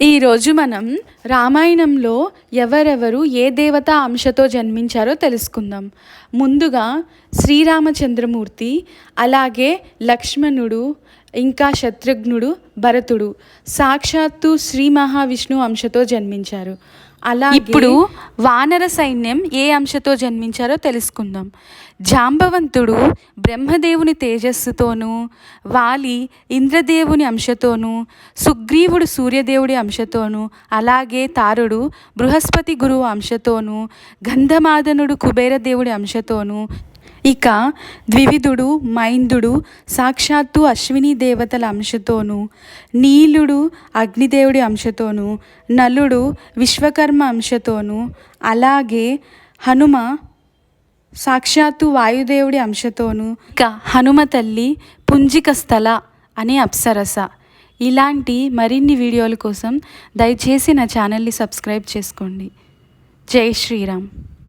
ఈరోజు మనం రామాయణంలో ఎవరెవరు ఏ దేవత అంశతో జన్మించారో తెలుసుకుందాం. ముందుగా శ్రీరామచంద్రమూర్తి అలాగే లక్ష్మణుడు ఇంకా శత్రుఘ్నుడు భరతుడు సాక్షాత్తు శ్రీ మహావిష్ణు అంశతో జన్మించారు. అలా ఇప్పుడు వానర సైన్యం ఏ అంశతో జన్మించారో తెలుసుకుందాం. జాంబవంతుడు బ్రహ్మదేవుని తేజస్సుతోనూ వాలి ఇంద్రదేవుని అంశతోనూ సుగ్రీవుడు సూర్యదేవుడి అంశతోనూ అలాగే తారుడు బృహస్పతి గురువు అంశతోనూ గంధమాదనుడు కుబేరదేవుడి అంశతోనూ ఇక ద్వివిధుడు మైందుడు సాక్షాత్తు అశ్విని దేవతల అంశతోనూ నీలుడు అగ్నిదేవుడి అంశతోనూ నలుడు విశ్వకర్మ అంశతోనూ అలాగే హనుమ సాక్షాత్తు వాయుదేవుడి అంశతోనూ ఇక హనుమ తల్లి పుంజిక స్థల అనే అప్సరస. ఇలాంటి మరిన్ని వీడియోల కోసం దయచేసి నా ఛానల్ని సబ్స్క్రైబ్ చేసుకోండి. జై శ్రీరామ్.